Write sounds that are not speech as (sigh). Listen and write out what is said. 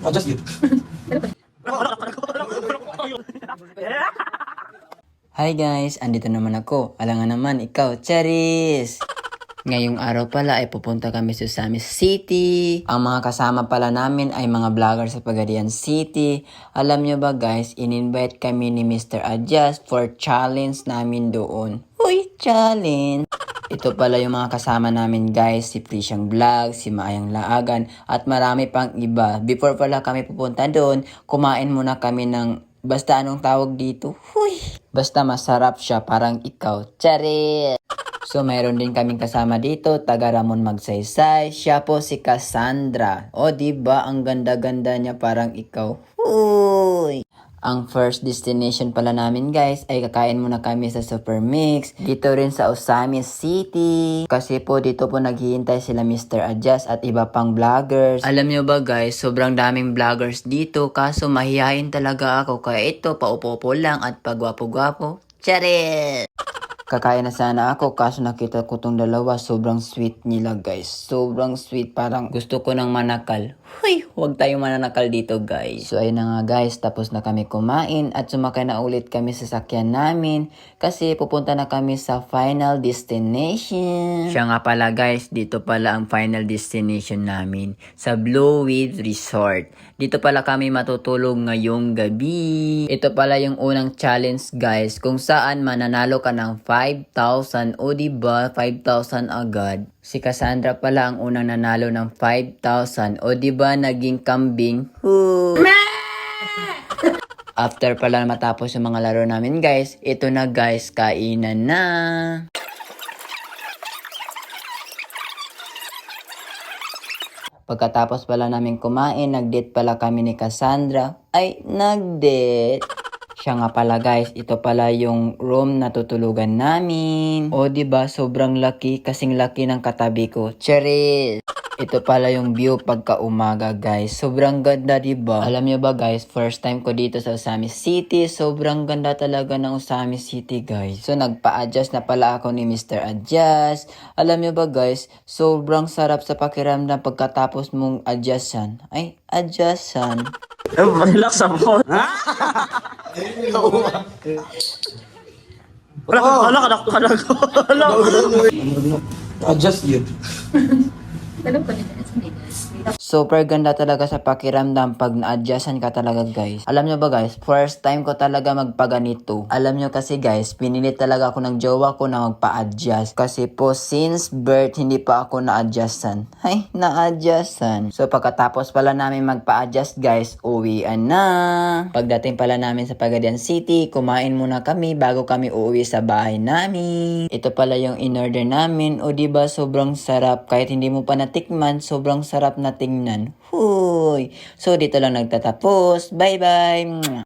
Adjust yun. Hi guys, andito naman ako. Alangan naman, ikaw, Charis! Ngayong araw pala ay pupunta kami sa Samis City. Ang mga kasama pala namin ay mga vlogger sa Pagadian City. Alam nyo ba guys, in-invite kami ni Mr. Adjust for challenge namin doon. Uy, challenge! Ito pala yung mga kasama namin guys, si Prishang Vlog, si Maayang Laagan, at marami pang iba. Before pala kami pupunta doon, kumain muna kami ng basta anong tawag dito. Huy! Basta masarap siya, parang ikaw. Charit! So, mayroon din kaming kasama dito, taga Ramon Magsaysay. Siya po si Cassandra. O, di ba ang ganda-ganda niya parang ikaw. Uy! Ang first destination pala namin guys ay kakain muna kami sa Super Mix. Dito rin sa Osamis City. Kasi po dito po naghihintay sila Mr. Adjust at iba pang vloggers. Alam nyo ba guys, sobrang daming vloggers dito kaso mahihayin talaga ako. Kaya ito, paupo-upo lang at pagwapo-gwapo. Charit! Kakain na sana ako kaso nakita ko tong dalawa sobrang sweet nila guys. Sobrang sweet parang gusto ko ng manakal. Huy, huwag tayong mananakal dito guys. So ayun na nga guys, tapos na kami kumain at sumakay na ulit kami sa sakyan namin kasi pupunta na kami sa final destination. Siya nga pala guys, dito pala ang final destination namin sa Blue Wave Resort. Dito pala kami matutulog ngayong gabi. Ito pala yung unang challenge guys kung saan mananalo ka ng 5,000 o diba 5,000 agad. Si Cassandra pala ang unang nanalo ng 5,000 o diba naging kambing. Hoo! (laughs) After pala matapos yung mga laro namin guys, ito na guys, kainan na. Pagkatapos pala namin kumain, nag-date pala kami ni Cassandra. Ay, nag-date. Siya nga pala guys, ito pala yung room na tutulugan namin. O di ba sobrang laki kasing laki ng katabi ko. Cheryl! Ito pala yung view pagka umaga guys. Sobrang ganda di ba? Alam niyo ba guys, first time ko dito sa Osamis City. Sobrang ganda talaga ng Osamis City guys. So nagpa-adjust na pala ako ni Mr. Adjust. Alam niyo ba guys, sobrang sarap sa pakiramdam pagkatapos mong adjustan. Ay, adjustan. Relax ako. (laughs) Wala, wala ka na, wala, wala. Adjust yun. Alam ko nila sa. Super ganda talaga sa pakiramdam pag na-adjustan ka talaga guys. Alam nyo ba guys, first time ko talaga magpaganito. Alam nyo kasi guys, pinilit talaga ako ng jowa ko na magpa-adjust. Kasi po since birth, hindi pa ako na-adjustan. (laughs) Ay, na-adjustan. So pagkatapos pala namin magpa-adjust guys, uwian na. Pagdating pala namin sa Pagadian City, kumain muna kami bago kami uuwi sa bahay namin. Ito pala yung in-order namin. O diba sobrang sarap. Kahit hindi mo pa natikman, sobrang sarap na tingnan. Huy! So dito lang nagtatapos. Bye-bye!